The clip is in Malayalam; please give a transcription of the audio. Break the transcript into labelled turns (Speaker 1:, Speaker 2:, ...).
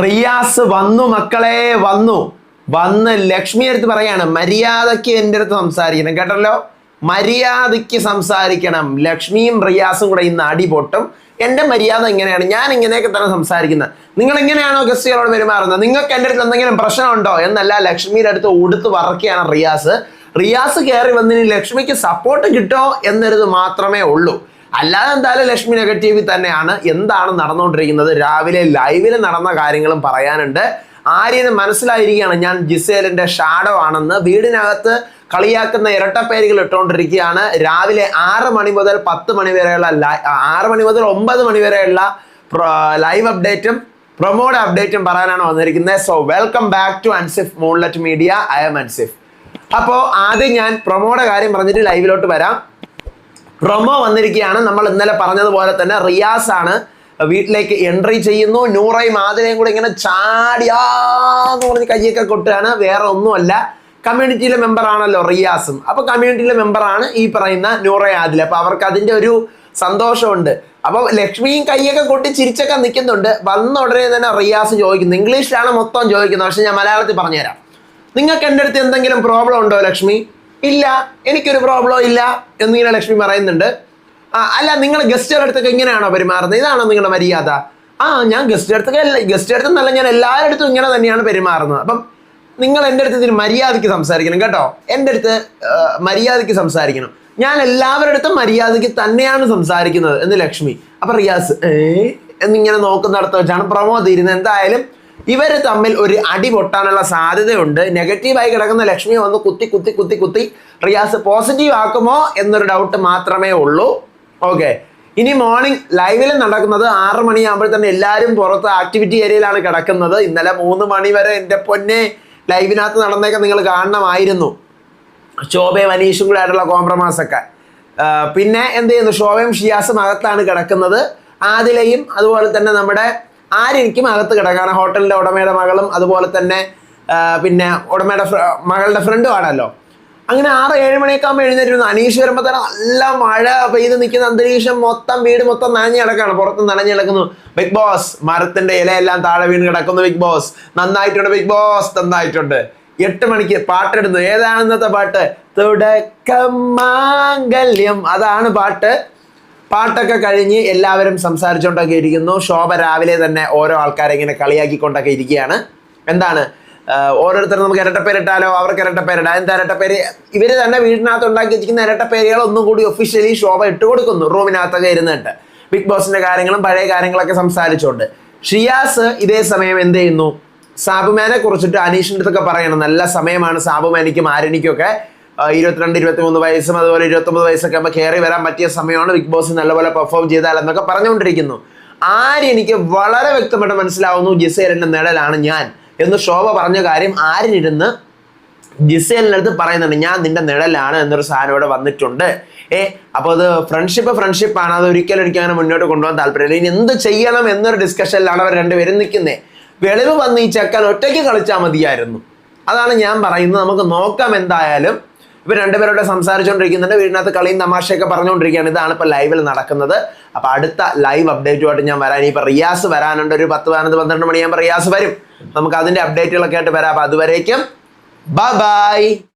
Speaker 1: റിയാസ് വന്നു മക്കളെ വന്നു. വന്ന് ലക്ഷ്മി അടുത്ത് പറയാണ് മര്യാദയ്ക്ക് എന്റെ അടുത്ത് സംസാരിക്കണം. കേട്ടല്ലോ? മര്യാദയ്ക്ക് സംസാരിക്കണം. ലക്ഷ്മിയും റിയാസും കൂടെ ഇന്ന് അടി പൊട്ടും എന്റെ മര്യാദ ഇങ്ങനെയാണ് ഞാൻ ഇങ്ങനെയൊക്കെ തന്നെ സംസാരിക്കുന്നത്. നിങ്ങൾ എങ്ങനെയാണോ ഗസ്റ്റുകളോട് പെരുമാറുന്നത്? നിങ്ങൾക്ക് എന്റെ അടുത്ത് എന്തെങ്കിലും പ്രശ്നമുണ്ടോ? എന്നല്ല ലക്ഷ്മിയുടെ അടുത്ത് ഉടുത്ത് വറക്കുകയാണ് റിയാസ്. റിയാസ് കയറി വന്നതിന് ലക്ഷ്മിക്ക് സപ്പോർട്ട് കിട്ടോ എന്നൊരിത് മാത്രമേ ഉള്ളൂ. അല്ലാതെ എന്തായാലും ലക്ഷ്മി നെഗറ്റീവ് തന്നെയാണ്. എന്താണ് നടന്നുകൊണ്ടിരിക്കുന്നത്? രാവിലെ ലൈവിൽ നടന്ന കാര്യങ്ങളും പറയാനുണ്ട്. ആര്യന് മനസ്സിലായിരിക്കുകയാണ് ഞാൻ ജിസേലിന്റെ ഷാഡോ ആണെന്ന്. വീടിനകത്ത് കളിയാക്കുന്ന ഇരട്ടപ്പേരുകൾ ഇട്ടുകൊണ്ടിരിക്കുകയാണ്. രാവിലെ ആറ് മണി മുതൽ പത്ത് മണി വരെയുള്ള ആറ് മണി മുതൽ ഒമ്പത് മണി വരെയുള്ള ലൈവ് അപ്ഡേറ്റും പ്രൊമോഡ് അപ്ഡേറ്റും പറയാനാണ് വന്നിരിക്കുന്നത്. So welcome back to Ansif Moonlight media I'm Ansif അപ്പോൾ ആദ്യം ഞാൻ പ്രൊമോയുടെ കാര്യം പറഞ്ഞിട്ട് ലൈവിലോട്ട് വരാം. പ്രൊമോ വന്നിരിക്കുകയാണ്. നമ്മൾ ഇന്നലെ പറഞ്ഞതുപോലെ തന്നെ റിയാസ് ആണ് വീട്ടിലേക്ക് എൻട്രി ചെയ്യുന്നു. നൂറയും ആതിരയും കൂടെ ഇങ്ങനെ ചാടിയാന്ന് പറഞ്ഞ് കയ്യൊക്കെ കൊട്ടുകയാണ്. വേറെ ഒന്നുമല്ല. കമ്മ്യൂണിറ്റിയിലെ മെമ്പർ ആണല്ലോ റിയാസും. അപ്പൊ കമ്മ്യൂണിറ്റിയിലെ മെമ്പർ ആണ് ഈ പറയുന്ന നൂറ ആദിൽ അപ്പൊ അവർക്ക് അതിന്റെ ഒരു സന്തോഷമുണ്ട്. അപ്പൊ ലക്ഷ്മിയും കൈയൊക്കെ കൊട്ടി ചിരിച്ചൊക്കെ നിൽക്കുന്നുണ്ട്. വന്ന ഉടനെ തന്നെ റിയാസ് ചോദിക്കുന്നു. ഇംഗ്ലീഷിലാണ് മൊത്തം ചോദിക്കുന്നത്. പക്ഷെ ഞാൻ മലയാളത്തിൽ പറഞ്ഞുതരാം. നിങ്ങൾക്ക് എന്റെ അടുത്ത് എന്തെങ്കിലും പ്രോബ്ലം ഉണ്ടോ ലക്ഷ്മി? ഇല്ല എനിക്കൊരു പ്രോബ്ലം ഇല്ല എന്നിങ്ങനെ ലക്ഷ്മി പറയുന്നുണ്ട്. ആ അല്ല നിങ്ങൾ ഗസ്റ്റുകളുടെ അടുത്തൊക്കെ ഇങ്ങനെയാണോ പെരുമാറുന്നത്? ഇതാണോ നിങ്ങളുടെ മര്യാദ? ആ ഞാൻ ഗസ്റ്റ് അടുത്തൊക്കെ ഗസ്റ്റ് അടുത്തെന്നല്ല ഞാൻ എല്ലാവരുടെ അടുത്തും ഇങ്ങനെ തന്നെയാണ് പെരുമാറുന്നത്. അപ്പം നിങ്ങൾ എന്റെ അടുത്ത് ഇതിന് മര്യാദയ്ക്ക് സംസാരിക്കണം കേട്ടോ. എന്റെ അടുത്ത് മര്യാദയ്ക്ക് സംസാരിക്കണം. ഞാൻ എല്ലാവരുടെ അടുത്തും മര്യാദയ്ക്ക് തന്നെയാണ് സംസാരിക്കുന്നത് എന്ന് ലക്ഷ്മി. അപ്പം റിയാസ് ഏ? എന്നിങ്ങനെ നോക്കുന്നിടത്ത് വെച്ചാണ് പ്രമോദ് ഇരുന്ന് എന്തായാലും ഇവർ തമ്മിൽ ഒരു അടി പൊട്ടാനുള്ള സാധ്യതയുണ്ട്. നെഗറ്റീവായി കിടക്കുന്ന ലക്ഷ്മി വന്ന് കുത്തി കുത്തി കുത്തി കുത്തി റിയാസ് പോസിറ്റീവ് ആക്കുമോ എന്നൊരു ഡൗട്ട് മാത്രമേ ഉള്ളൂ. ഓക്കെ ഇനി മോർണിംഗ് ലൈവിൽ നടക്കുന്നത് ആറ് മണിയാകുമ്പോൾ തന്നെ എല്ലാവരും പുറത്ത് ആക്ടിവിറ്റി ഏരിയയിലാണ് കിടക്കുന്നത്. ഇന്നലെ മൂന്ന് മണി വരെ എന്റെ പൊന്നെ ലൈവിനകത്ത് നടന്നേക്കെ നിങ്ങൾ കാണണമായിരുന്നു. ശോഭയും അനീഷും കൂടെ ആയിട്ടുള്ള കോംപ്രമൈസ് ഒക്കെ. പിന്നെ എന്ത് ചെയ്യുന്നു? ശോഭയും ഷിയാസും അകത്താണ് കിടക്കുന്നത്. ആദിലയും അതുപോലെ തന്നെ നമ്മുടെ ആര്യനിക്കും അകത്ത് കിടക്കാണ് ഹോട്ടലിന്റെ ഉടമയുടെ മകളും അതുപോലെ തന്നെ പിന്നെ ഉടമയുടെ മകളുടെ ഫ്രണ്ടും ആണല്ലോ. അങ്ങനെ ആറ് ഏഴ് മണിയൊക്കെ ആകുമ്പോൾ എഴുന്നേറ്റിരുന്നു. അനീഷ് വരുമ്പോൾ തന്നെ നല്ല മഴ പെയ്ത് നിൽക്കുന്ന അന്തരീക്ഷം മൊത്തം വീട് മൊത്തം നനഞ്ഞു കിടക്കാണ് പുറത്ത് നനഞ്ഞു കിടക്കുന്നു. ബിഗ് ബോസ് മരത്തിന്റെ ഇലയെല്ലാം താഴെ വീണ് കിടക്കുന്നു ബിഗ് ബോസ് നന്നായിട്ടുണ്ട് ബിഗ് ബോസ് നന്നായിട്ടുണ്ട്. എട്ട് മണിക്ക് പാട്ടെടുന്നു. ഏതാണ് ഇന്നത്തെ പാട്ട്? തുടക്കം മാംഗല്യം. അതാണ് പാട്ട്. പാട്ടൊക്കെ കഴിഞ്ഞ് എല്ലാവരും സംസാരിച്ചുകൊണ്ടൊക്കെ ഇരിക്കുന്നു. ശോഭ രാവിലെ തന്നെ ഓരോ ആൾക്കാരെ ഇങ്ങനെ കളിയാക്കിക്കൊണ്ടൊക്കെ ഇരിക്കുകയാണ്. എന്താണ്? ഓരോരുത്തരും നമുക്ക് ഇരട്ടപ്പേരിട്ടാലോ അവർക്ക് ഇരട്ടപ്പേരിടാം എന്താ ഇരട്ടപ്പേര് ഇവർ തന്നെ വീടിനകത്ത് ഉണ്ടാക്കി വെച്ചിരിക്കുന്ന ഇരട്ടപ്പേരുകൾ ഒന്നും കൂടി ഒഫീഷ്യലി ശോഭ ഇട്ട് കൊടുക്കുന്നു. റൂമിനകത്തൊക്കെ ഇരുന്നിട്ട്. ബിഗ് ബോസിന്റെ കാര്യങ്ങളും പഴയ കാര്യങ്ങളൊക്കെ സംസാരിച്ചുകൊണ്ട് ഷിയാസ് ഇതേ സമയം എന്ത് ചെയ്യുന്നു? സാബുമാനെ കുറിച്ചിട്ട് അനീഷിന്റെ അടുത്തൊക്കെ പറയണം. നല്ല സമയമാണ് സാബുമാനിക്കും ആരണിക്കും ഒക്കെ. ആ, ഇരുപത്തിരണ്ട് ഇരുപത്തി മൂന്ന് വയസ്സും അതുപോലെ ഇരുപത്തൊമ്പത് വയസ്സൊക്കെ ആകുമ്പോൾ കയറി വരാൻ പറ്റിയ സമയമാണ് ബിഗ് ബോസ് നല്ലപോലെ പെർഫോം ചെയ്താൽ എന്നൊക്കെ പറഞ്ഞുകൊണ്ടിരിക്കുന്നു. ആരെനിക്ക് വളരെ വ്യക്തമായിട്ട് മനസ്സിലാവുന്നു ജിസേലിന്റെ നിഴലാണ് ഞാൻ എന്ന് ശോഭ പറഞ്ഞ കാര്യം ആരിനിരുന്ന് ജിസേലിന്റെ അടുത്ത് പറയുന്നുണ്ട് ഞാൻ നിന്റെ നിഴലാണ് എന്നൊരു സാധനം ഇവിടെ വന്നിട്ടുണ്ട്. ഏ അപ്പോൾ അത് ഫ്രണ്ട്ഷിപ്പ് ഫ്രണ്ട്ഷിപ്പ് ആണ്. അത് ഒരിക്കലും എനിക്ക് അങ്ങനെ മുന്നോട്ട് കൊണ്ടുപോകാൻ താല്പര്യമില്ല. ഇനി എന്ത് ചെയ്യണം എന്നൊരു ഡിസ്കഷനിലാണ് അവർ രണ്ടുപേരും നിൽക്കുന്നത് വെളിവ് വന്ന് ഈ ചെക്കൻ ഒറ്റയ്ക്ക് കളിച്ചാൽ മതിയായിരുന്നു. അതാണ് ഞാൻ പറയുന്നത്. നമുക്ക് നോക്കാം എന്തായാലും. ഇവർ രണ്ടുപേരോട് സംസാരിച്ചുകൊണ്ടിരിക്കുന്നുണ്ട് വീടിനകത്ത് കളിയും തമാശയൊക്കെ പറഞ്ഞുകൊണ്ടിരിക്കുകയാണ് ഇതാണ് ഇപ്പോൾ ലൈവിൽ നടക്കുന്നത്. അപ്പോൾ അടുത്ത ലൈവ് അപ്ഡേറ്റുമായിട്ട് ഞാൻ വരാൻ ഇപ്പോൾ റിയാസ് വരാനുണ്ട്. ഒരു പത്ത് പതിനൊന്ന് പന്ത്രണ്ട് മണിയാകുമ്പോൾ റിയാസ് വരും. നമുക്ക് അതിന്റെ അപ്ഡേറ്റുകളൊക്കെ ആയിട്ട് വരാം. അപ്പോൾ അതുവരേക്കും ബൈ